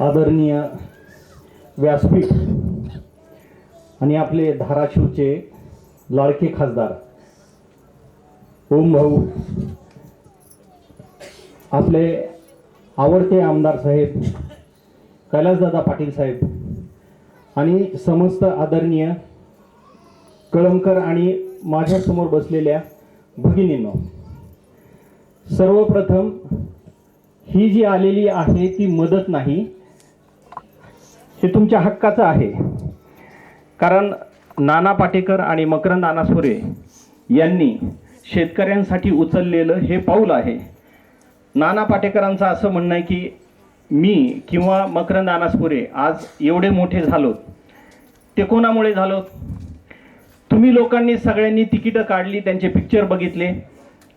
आदरणीय व्यासपीठ आणि आपले धाराशिवचे लाडके खासदार ओम भाऊ आपले आवडते आमदार साहेब कैलासदादा पाटील साहेब आणि समस्त आदरणीय कळमकर आणि माझ्यासमोर बसलेल्या भगिनींनो सर्वप्रथम ही जी आलेली आहे ती मदत नाही हे तुमच्या हक्काचं आहे. कारण नाना पाटेकर आणि मकरंद अनासपुरे यांनी शेतकऱ्यांसाठी उचललेलं हे पाऊल आहे. नाना पाटेकरांचं असं म्हणणं आहे की मी किंवा मकरंद अनासपुरे आज एवढे मोठे झालोत. ते कोणामुळे झालोत? तुम्ही लोकांनी सगळ्यांनी तिकीटं काढली त्यांचे पिक्चर बघितले.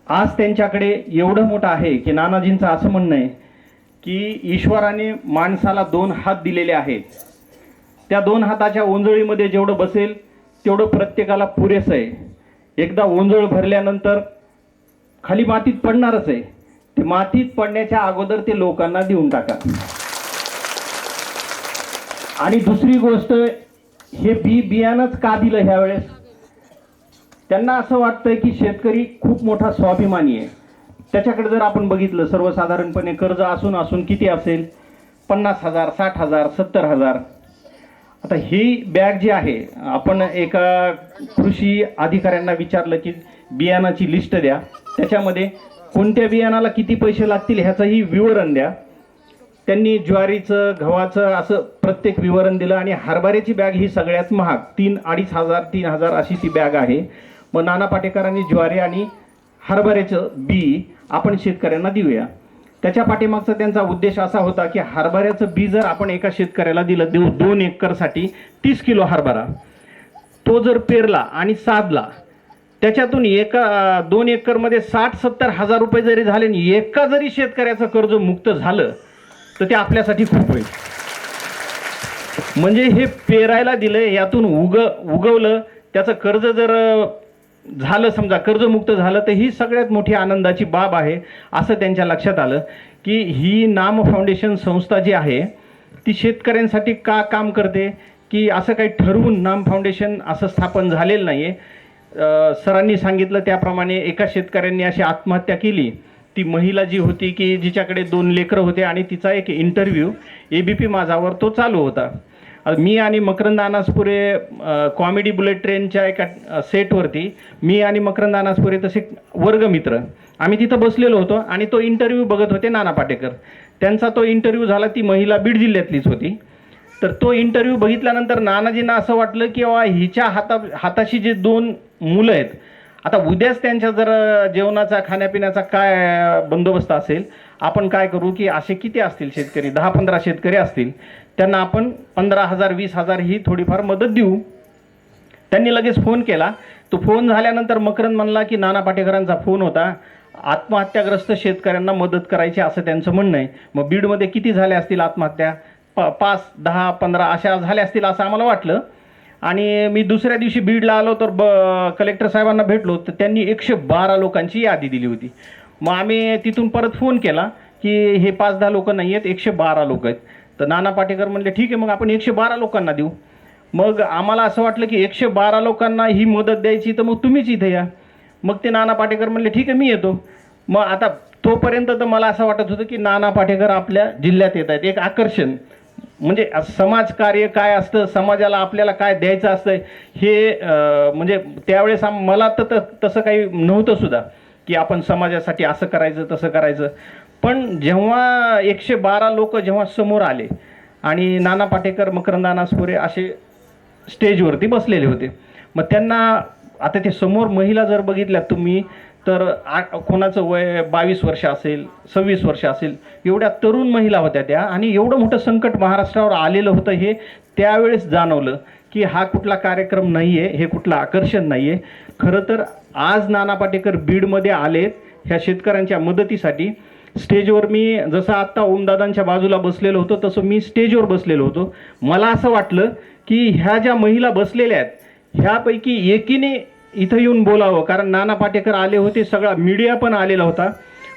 आज त्यांच्याकडे एवढं मोठं आहे की नानाजींचं असं म्हणणं आहे की ईश्वराने माणसाला दोन हात दिलेले आहेत. त्या दोन हाताच्या ओंजळीमध्ये जेवढं बसेल तेवढं प्रत्येकाला पुरेसं आहे. एकदा ओंजळ भरल्यानंतर खाली मातीत पडणारच आहे. ते मातीत पडण्याच्या अगोदर ते लोकांना देऊन टाका. आणि दुसरी गोष्ट हे बी बियाणंच का दिलं ह्यावेळेस? त्यांना असं वाटतंय की शेतकरी खूप मोठा स्वाभिमानी आहे. त्याच्याकडे जर आपण बघितलं सर्वसाधारणपणे कर्ज असून असून किती असेल? पन्नास हजार साठ हजार सत्तर हजार. आता ही बॅग जी आहे आपण एका कृषी अधिकाऱ्यांना विचारलं की बियाणाची लिस्ट द्या. त्याच्यामध्ये कोणत्या बियाणाला किती पैसे लागतील ह्याचंही विवरण द्या. त्यांनी ज्वारीचं गव्हाचं असं प्रत्येक विवरण दिलं आणि हरभऱ्याची बॅग ही सगळ्यात महाग तीन अडीच हजार तीन हजार अशी ती बॅग आहे. मग नाना पाटेकरांनी ज्वारी आणि हरभऱ्याचं बी आपण शेतकऱ्यांना देऊया. त्याच्या पाठीमागचा त्यांचा उद्देश असा होता की हरभऱ्याचं बी जर आपण एका शेतकऱ्याला दिलं देऊ दोन एकरसाठी तीस किलो हरभरा तो जर पेरला आणि साधला त्याच्यातून एका दोन एकरमध्ये साठ सत्तर हजार रुपये जरी झाले आणि एका जरी शेतकऱ्याचं कर्ज मुक्त झालं तर ते आपल्यासाठी खूप होईल. म्हणजे हे पेरायला दिलं यातून उग उगवलं त्याचं कर्ज जर झालं समजा कर्जमुक्त झालं तर ही सगळ्यात मोठी आनंदाची बाब आहे असं त्यांच्या लक्षात आलं की ही नाम फाउंडेशन संस्था जी आहे ती शेतकऱ्यांसाठी का काम करते की असं काही ठरवून नाम फाउंडेशन असं स्थापन झालेलं नाही आहे सरांनी सांगितलं त्याप्रमाणे एका शेतकऱ्यांनी अशी आत्महत्या केली. ती महिला जी होती की जिच्याकडे दोन लेकरं होते आणि तिचा एक इंटरव्ह्यू ए बी पी माझावर तो चालू होता. मी आणि मकरंद अनासपुरे कॉमेडी बुलेट ट्रेनच्या एका सेटवरती मी आणि मकरंद अनासपुरे तसे वर्गमित्र. आम्ही तिथं बसलेलो होतो आणि तो इंटरव्ह्यू बघत होते नाना पाटेकर. त्यांचा तो इंटरव्ह्यू झाला ती महिला बीड जिल्ह्यातलीच होती. तर तो इंटरव्ह्यू बघितल्यानंतर नानाजींना असं वाटलं की बाबा हिच्या हाता हाताशी जे दोन मुलं आहेत आता उद्याच त्यांच्या जर जेवणाचा खाण्यापिण्याचा काय बंदोबस्त असेल आपण काय करू की असे किती असतील शेतकरी? दहा पंधरा शेतकरी असतील. त्यांना आपण पंधरा हजार वीस हजार ही थोडीफार मदत देऊ. त्यांनी लगेच फोन केला. तो फोन झाल्यानंतर मकरंद म्हणला की नाना पाटेकरांचा फोन होता. आत्महत्याग्रस्त शेतकऱ्यांना मदत करायची असं त्यांचं म्हणणं आहे. मग बीडमध्ये किती झाल्या असतील आत्महत्या? प पाच दहा पंधरा अशा झाल्या असतील असं आम्हाला वाटलं. आणि मी दुसऱ्या दिवशी बीडला आलो तर ब कलेक्टर साहेबांना भेटलो. तर त्यांनी एकशे बारा लोकांची यादी दिली होती. मग आम्ही तिथून परत फोन केला की हे पाच दहा लोक नाही आहेत एकशे बारा लोक आहेत. तर नाना पाटेकर म्हणले ठीक आहे मग आपण एकशे बारा लोकांना देऊ. मग आम्हाला असं वाटलं की एकशे बारा लोकांना ही मदत द्यायची तर मग तुम्हीच इथे या. मग ते नाना पाटेकर म्हणले ठीक आहे मी येतो. मग आता तोपर्यंत तर मला असं वाटत होतं की नाना पाटेकर आपल्या जिल्ह्यात येत आहेत. एक आकर्षण. म्हणजे समाजकार्य काय असतं समाजाला आपल्याला काय द्यायचं असतं हे म्हणजे त्यावेळेस मला तर त- तसं काही नव्हतं सुद्धा की आपण समाजासाठी असं करायचं तसं करायचं. पण जेव्हा एकशे बारा लोक जेव्हा समोर आले आणि नाना पाटेकर मकरंद अनासपुरे असे स्टेजवरती बसलेले होते मग त्यांना आता ते समोर महिला जर बघितल्या तुम्ही तर आ कोणाचं वय बावीस वर्ष असेल सव्वीस वर्ष असेल एवढ्या तरुण महिला होत्या त्या आणि एवढं मोठं संकट महाराष्ट्रावर आलेलं होतं हे त्यावेळेस जाणवलं की हा कुठला कार्यक्रम नाही आहे हे कुठलं आकर्षण नाही आहे खरं तर आज नाना पाटेकर बीडमध्ये आलेत ह्या शेतकऱ्यांच्या मदतीसाठी स्टेजवर मी जसं आत्ता ओमदादांच्या बाजूला बसलेलो होतो तसं मी स्टेजवर बसलेलो होतो. मला असं वाटलं की ह्या ज्या महिला बसलेल्या आहेत ह्यापैकी एकीने इथं येऊन बोलावं. कारण नाना पाटेकर आले होते सगळा मीडिया पण आलेला होता.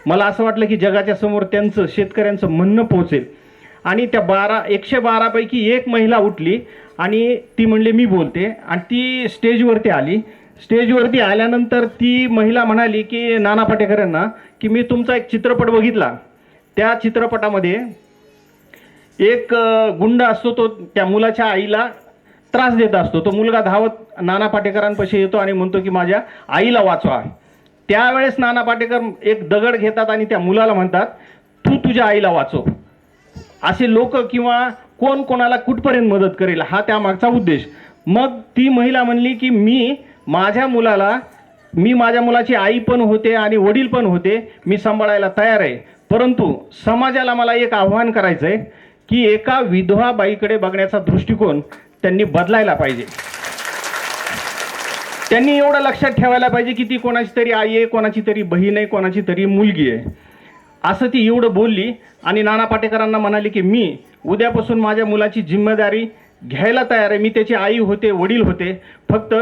मला असं वाटलं की जगाच्या समोर त्यांचं शेतकऱ्यांचं म्हणणं पोहोचेल आणि त्या बारा एकशे बारापैकी एक महिला उठली आणि ती म्हणली मी बोलते. आणि ती स्टेजवरती आली. स्टेजवरती आल्यानंतर ती महिला म्हणाली की नाना पाटेकर यांना की मी तुमचा एक चित्रपट बघितला. त्या चित्रपटामध्ये एक गुंड असतो तो त्या मुलाच्या आईला त्रास देत असतो. तो मुलगा धावत नाना पाटेकरांपाशी येतो आणि म्हणतो की माझ्या आईला वाचवा. त्यावेळेस नाना पाटेकर एक दगड घेतात आणि त्या मुलाला म्हणतात तू तुझ्या आईला वाचव. असे लोक किंवा कोण कोणाला कुठपर्यंत मदत करेल हा त्यामागचा उद्देश. मग ती महिला म्हणली की मी माझ्या मुलाला मी माझ्या मुलाची आई पण होते आणि वडील पण होते मी सांभाळायला तयार आहे. परंतु समाजाला मला एक आव्हान करायचं आहे की एका विधवा बाईकडे बघण्याचा दृष्टिकोन त्यांनी बदलायला पाहिजे. त्यांनी एवढं लक्षात ठेवायला पाहिजे की ती कोणाची तरी आई आहे कोणाची तरी बहीण आहे कोणाची तरी मुलगी आहे. असं ती एवढं बोलली आणि नाना पाटेकरांना म्हणाली की मी उद्यापासून माझ्या मुलाची जिम्मेदारी घ्यायला तयार आहे. मी त्याची आई होते वडील होते. फक्त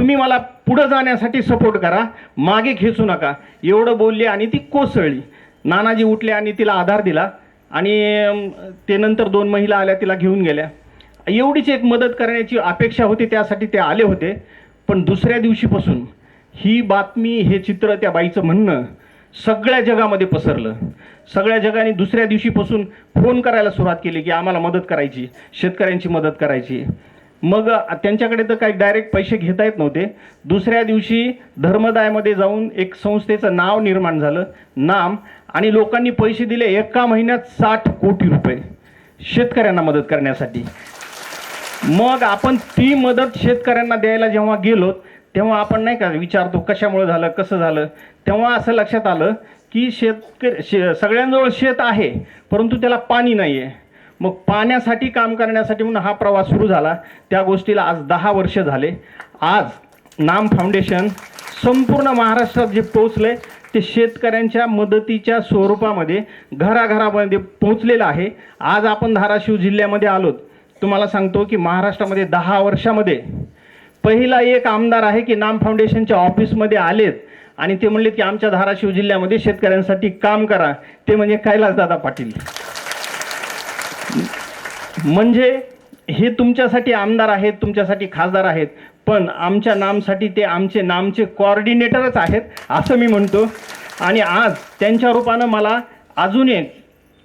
तुम्ही मला पुढं जाण्यासाठी सपोर्ट करा. मागे खेचू नका. एवढं बोलली आणि ती कोसळली. नानाजी उठले आणि तिला आधार दिला. आणि ते नंतर दोन महिला आल्या तिला घेऊन गेल्या. एवढीच एक मदत करण्याची अपेक्षा होती त्यासाठी ते आले होते. पण दुसऱ्या दिवशीपासून ही बातमी हे चित्र त्या बाईचं म्हणणं सगळ्या जगामध्ये पसरलं. सगळ्या जगाने दुसऱ्या दिवशीपासून फोन करायला सुरुवात केली की आम्हाला मदत करायची शेतकऱ्यांची मदत करायची. मग त्यांच्याकडे तर काही डायरेक्ट पैसे घेता येत नव्हते. दुसऱ्या दिवशी धर्मदायमध्ये जाऊन एक संस्थेचं नाव निर्माण झालं नाम आणि लोकांनी पैसे दिले एका महिन्यात साठ कोटी रुपये शेतकऱ्यांना मदत करण्यासाठी. मग आपण ती मदत शेतकऱ्यांना द्यायला जेव्हा गेलो तेव्हा आपण नाही का विचारतो कशामुळे झालं कसं झालं? तेव्हा असं लक्षात आलं की शेतकरी शे सगळ्यांजवळ शेत आहे परंतु त्याला पाणी नाही आहे मग पाण्यासाठी काम करण्यासाठी म्हणून हा प्रवास सुरू झाला. त्या गोष्टीला आज दहा वर्ष झाले. आज नाम फाउंडेशन संपूर्ण महाराष्ट्रात जे पोचलंय ते शेतकऱ्यांच्या मदतीच्या स्वरूपामध्ये घराघरामध्ये पोचलेलं आहे. आज आपण धाराशिव जिल्ह्यामध्ये आलोत. तुम्हाला सांगतो की महाराष्ट्रामध्ये दहा वर्षामध्ये पहिला एक आमदार आहे की नाम फाउंडेशनच्या ऑफिसमध्ये आलेत. आणि ते म्हणले की आमच्या धाराशिव जिल्ह्यामध्ये शेतकऱ्यांसाठी काम करा. ते म्हणजे कैलासदादा पाटील. म्हणजे हे तुमच्यासाठी आमदार आहेत तुमच्यासाठी खासदार आहेत पण आमच्या नामसाठी ते आमचे नामचे कॉर्डिनेटरच आहेत असं मी म्हणतो. आणि आज त्यांच्या रूपानं मला अजून एक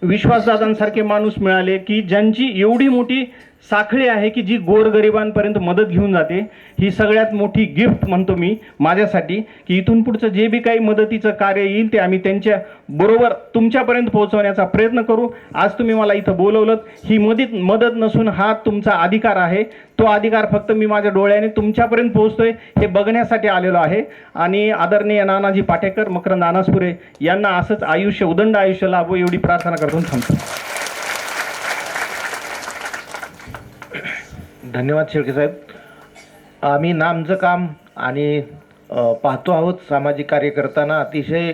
विश्वासदादांसारखे माणूस मिळाले की ज्यांची एवढी मोठी साखळी आहे की जी गोरगरिबांपर्यंत मदत घेऊन जाते ही सगळ्यात मोठी गिफ्ट म्हणतो मी माझ्यासाठी की इथून पुढचं जे बी काही मदतीचं कार्य येईल ते आम्ही त्यांच्या बरोबर तुमच्यापर्यंत पोहोचवण्याचा प्रयत्न करू. आज तुम्ही मला इथं बोलवलं ही मदत मदत नसून हा तुमचा अधिकार आहे. तो अधिकार फक्त मी माझ्या डोळ्याने तुमच्यापर्यंत पोहोचतोय हे बघण्यासाठी आलेलो आहे. आणि आदरणीय नानाजी पाटेकर मकरंद अनासपुरे यांना असंच आयुष्य उदंड आयुष्य लाभो एवढी प्रार्थना करून थांबतो. धन्यवाद शेळके साहेब. आम्ही नामचं काम आणि पाहतो आहोत सामाजिक कार्य करताना. अतिशय